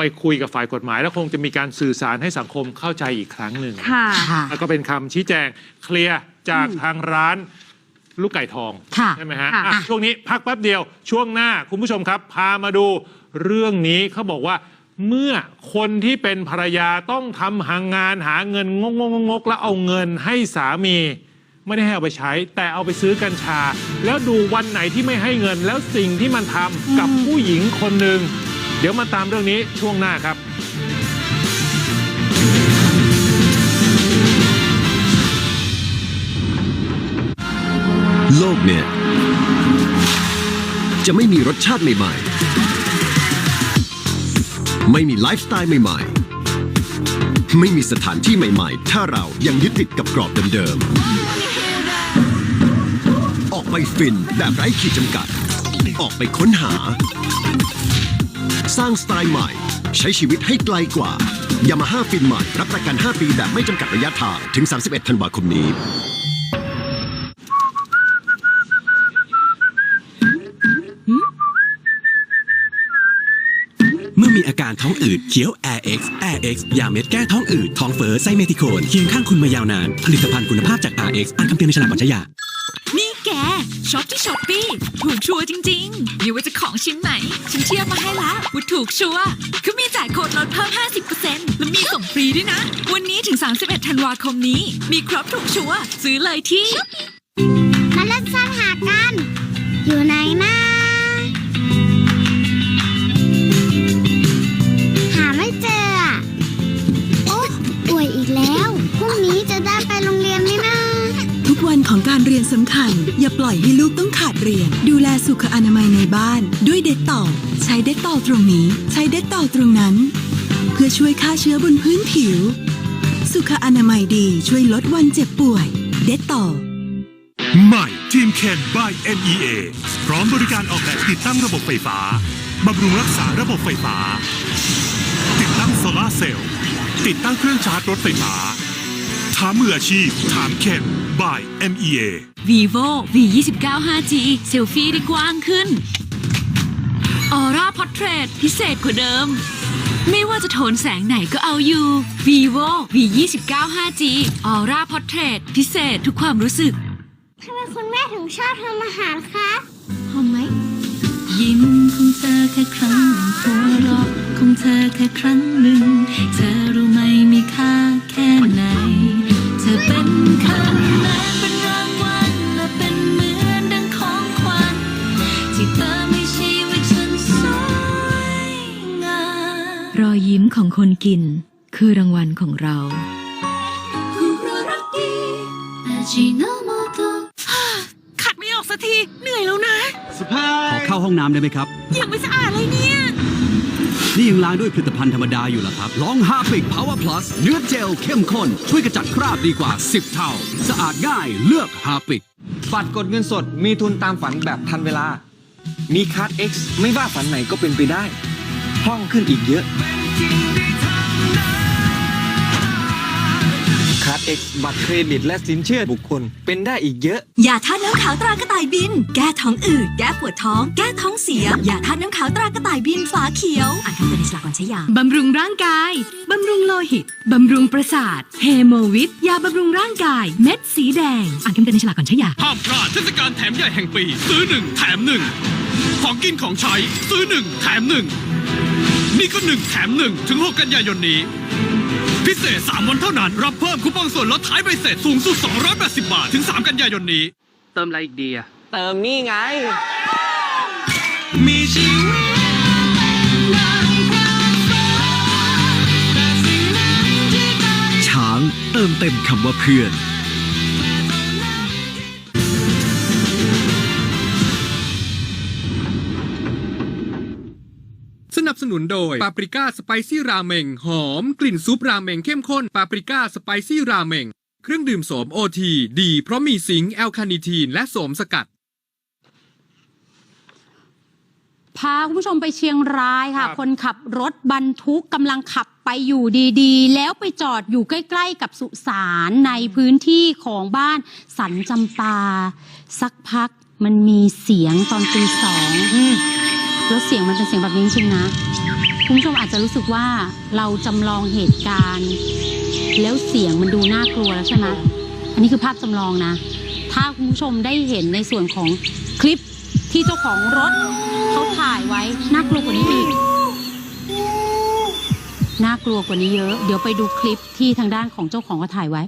ไปคุยกับฝ่ายกฎหมาย แล้วคงจะมีการสื่อสารให้สังคมเข้าใจอีกครั้งหนึ่งค่ะค่ะ แล้วก็เป็นคำชี้แจงเคลียร์จากทางร้านลูกไก่ทองค่ะใช่ไหมฮะค่ะอะ ช่วงนี้พักแป๊บเดียวช่วงหน้าคุณผู้ชมครับ พามาดูเรื่องนี้เขาบอกว่า เมื่อคนที่เป็นภรรยาต้องทำหางานหาเงินงกงกงกๆแล้วเอาเงินให้สามี ไม่ได้ให้เอาไปใช้ แต่เอาไปซื้อกัญชา แล้วดูวันไหนที่ไม่ให้เงินแล้วสิ่งที่มันทำกับผู้หญิงคนหนึ่ง เดี๋ยวมาตามเรื่องนี้ช่วงหน้าครับโลกเนี่ย จะไม่มีรสชาติใหม่ ๆ ไม่มีไลฟ์สไตล์ใหม่ ๆ ไม่มีสถานที่ใหม่ ๆ ถ้าเรายังยึดติดกับกรอบเดิม ๆ ออกไปฟินแบบไร้ขีดจำกัด ออกไปค้นหา สร้างสไตล์ใหม่ ใช้ชีวิตให้ไกลกว่ายามาฮ่าฟินใหม่รับประกัน 5 ปีแบบไม่จำกัดระยะทาง ถึง 31 ธันวาคมนี้ เมื่อมีอาการท้องอืดเคี้ยว Air X Air X ยาเม็ดแก้ท้องอืดท้องเฟ้อไซเมทิโคนเคียงข้างคุณมายาวนาน ผลิตภัณฑ์คุณภาพจาก RX อ่านคำเตือนในฉลากก่อนใช้ยา ช็อปที่ช้อปปี้ถูกชัวร์จริงๆไม่ว่าจะของชิ้นไหน ฉันเทียบมาให้แล้วว่าถูกชัวร์คือมีจ่ายโค้ดลดเพิ่ม 50%และมีส่งฟรีด้วยนะ วันนี้ถึง 31 ธันวาคมนี้ มีครบถูกชัวร์ซื้อเลยที่ มาเล่นซ่อนหากัน อยู่ไหนนะ เรียนสำคัญ อย่าปล่อยให้ลูกต้องขาดเรียน ดูแลสุขอนามัยในบ้าน ด้วยเด็ดต่อใช้เด็ดต่อตรงนี้ ใช้เด็ดต่อตรงนั้น เพื่อช่วยฆ่าเชื้อบนพื้นผิว สุขอนามัยดีช่วยลดวันเจ็บป่วย เด็ดต่อใหม่ทีมเคน by NEA พร้อมบริการออกแบบติดตั้งระบบไฟฟ้าบำรุงรักษาระบบไฟฟ้า ติดตั้งโซลาเซลล์ติดตั้งเครื่องชาร์จรถไฟฟ้า ถามมืออาชีพ ถามเคน by NEA vivo v 2 9 5G เซลฟี่ได้กว้างขึ้นออร่าพอร์เทรตพิเศษกว่าเดิม ไม่ว่าจะโทนแสงไหนก็เอาอยู่ vivo v 2 9 5G ออร่าพอร์เทรตพิเศษทุกความรู้สึกทำไมคุณแม่ถึงชอบทำอาหารคะหอมไหม ยิ้มของเธอแค่ครั้งหนึ่งหัวเราะของเธอแค่ครั้งหนึ่ง เธอรู้ไหม รางวัลและเป็นเหมือนดังของขวัญที่เติมให้ชีวิตฉันสวยงามรอยยิ้มของคนกิน คือรางวัลของเรา ขัดไม่ออกสักที เหนื่อยแล้วนะขอเข้าห้องน้ำได้ไหมครับ ยังไม่สะอาดเลยเนี่ย นี่ยังล้างด้วยผลิตภัณฑ์ธรรมดาอยู่ล่ะครับลองฮาปิก Power Plus เนื้อเจลเข้มข้น ช่วยกระจัดคราบดีกว่า 10 เท่า สะอาดง่ายเลือกฮาปิก บัตรกดเงินสดมีทุนตามฝันแบบทันเวลา มีคัส X ไม่ว่าฝันไหนก็เป็นไปได้ห้องขึ้นอีกเยอะ คัส X บัตรเครดิตและสินเชื่อบุคคล เป็นได้อีกเยอะ ยาท่าตุน้ำขาวตรากระต่ายบิน แก้ท้องอืดแก้ปวดท้อง แก้ท้องเสียยาท่าตุน้ำขาวตรากระต่ายบินฝาเขียวอ่านคำเตือนในฉลากก่อนใช้ยาบำรุงร่างกาย บำรุงโลหิต บำรุงประสาทเฮโมวิตยาบำรุงร่างกาย เม็ดสีแดงอ่านคำเตือนในฉลากก่อนใช้ยาห้ามพลาดเทศกาลแถมใหญ่แห่งปี ซื้อหนึ่งแถมหนึ่งของกินของใช้ซื้อหนึ่งแถมหนึ่งนี่ก็หนึ่งแถมหนึ่งถึง 6 กันยายนนี้ พิเศษ 3 วันเท่านั้น รับเพิ่มคูปองส่วนลดท้ายใบเสร็จสูงสุด 280 บาท ถึง 3 กันยายนนี้ เติมนี่ไง มีชีวิตช้างเติมเต็มคำว่าเพื่อน สนับสนุนโดยปาปริก้าสไปซี่ราเมงหอมกลิ่นซุปราเมงเข้มข้นปาปริก้าสไปซี่ราเมงเครื่องดื่มโสมโอทีดี เพราะมีสิงค์แอลคาเนิทีน และโสมสกัด พาคุณผู้ชมไปเชียงรายค่ะ ครับ คนขับรถบรรทุกกำลังขับไปอยู่ดีๆ แล้วไปจอดอยู่ใกล้ ๆ กับสุสานในพื้นที่ของบ้านสันจำปา สักพักมันมีเสียงตอนตีสอง แล้วเสียงมันเป็นเสียงแบบนี้จริงนะ คุณผู้ชมอาจจะรู้สึกว่าเราจำลองเหตุการณ์ แล้วเสียงมันดูน่ากลัวแล้วใช่ไหมอันนี้คือภาพจำลองนะ ถ้าคุณผู้ชมได้เห็นในส่วนของคลิปที่เจ้าของรถเขาถ่ายไว้น่ากลัวกว่านี้อีกน่ากลัวกว่านี้เยอะ เดี๋ยวไปดูคลิปที่ทางด้านของเจ้าของเขาถ่ายไว้